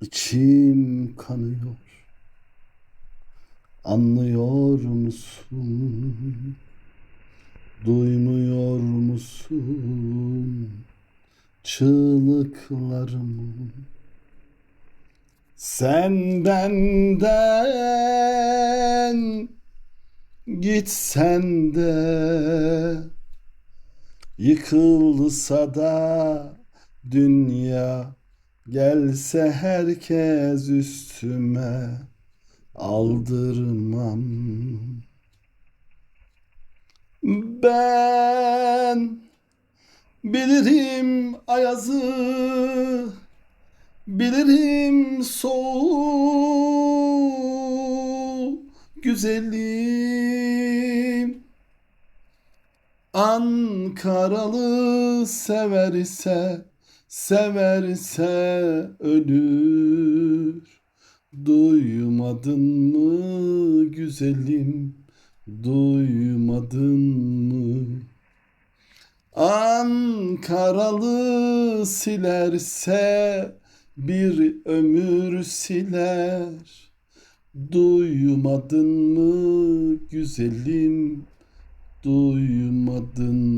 İçim kanıyor. Anlıyor musun? Duymuyor musun? Çığlıklarımı Sen benden gitsen de Yıkılsa da dünya Gelse herkes üstüme aldırmam. Ben bilirim ayazı, bilirim soğuğu, güzelim. Ankaralı severse, severse ölür. Duymadın mı güzelim, duymadın mı? Ankaralı silerse bir ömür siler. Duymadın mı güzelim, duymadın?